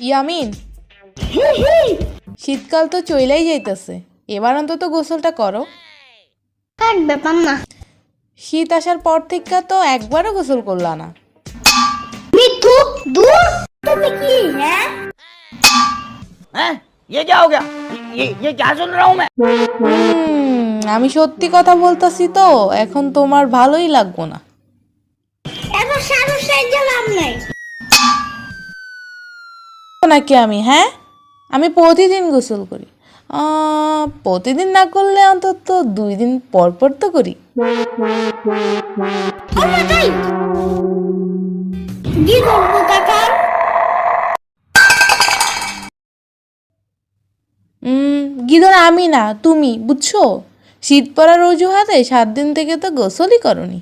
ইয়ামিন শীতকাল তো চইলাই যাইতেছে এবার অন্তত গোসলটা করো এক ব্যাপার না শীত আসার পর থেকে তো একবারও গোসল করলা না মিঠু দূর তুমি কি হ্যাঁ हैं ये क्या हो गया ये ये क्या सुन रहा हूँ मैं হুম, আমি সত্যি কথা বলতাছি তো এখন তোমার ভালোই লাগবো না এত সারু সাহায্য লাভ নাই নাকি আমি হ্যাঁ? আমি প্রতিদিন গোসল করি। প্রতিদিন না করলে অন্তত দুই দিন পর পর তো করি। উম, গিদন আমি না তুমি বুঝছ? শীত পড়ার অজুহাতে সাত দিন থেকে তো গোসলই করনি।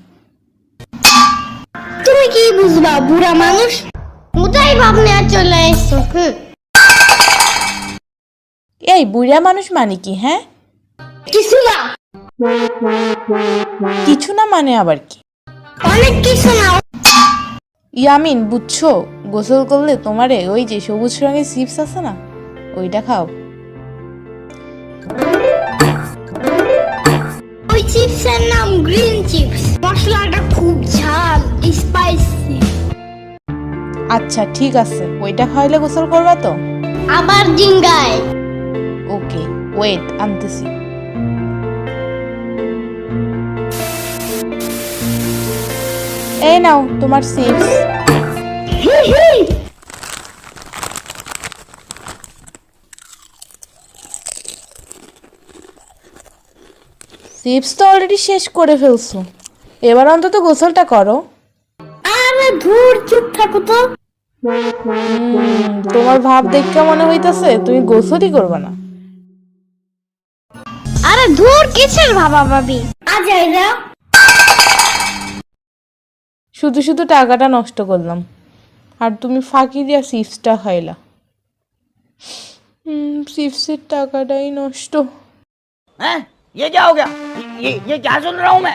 তুমি কি বুঝবা বুড়া মানুষ? চলে হুম। এই বুড়া মানুষ মানে কি হ্যাঁ? কিছু না। কিছু না মানে আবার কি? অনেক কিছু না। ইয়ামিন বুঝছ? গোসল করলে তোমারে ওই যে সবুজ রঙের চিপস আছে না ওইটা খাও। ওই চিপসের নাম গ্রিন আচ্ছা ঠিক আছে। ওইটা খাইলে গোসল করবা তো? আবার জিঙ্গায়। ওকে ওয়েট আনতেছি। এই নাও তোমার চিপস। চিপস তো অলরেডি শেষ করে ফেলছো। এবার অন্তত গোসলটা করো। আরে ধুর চুপ থাকো তো। তোমার ভাব দেখে মনে হইতাছে তুমি গোসলই করবে না আরে ধুর কিসের ভাবা ভাবি আজ এরা শুধু শুধু টাকাটা নষ্ট করলাম আর তুমি ফাঁকি দিয়া চিপসটা খাইলা হুম চিপসের টাকাটাই নষ্ট हैं ये क्या हो गया ये ये क्या सुन रहा हूँ मैं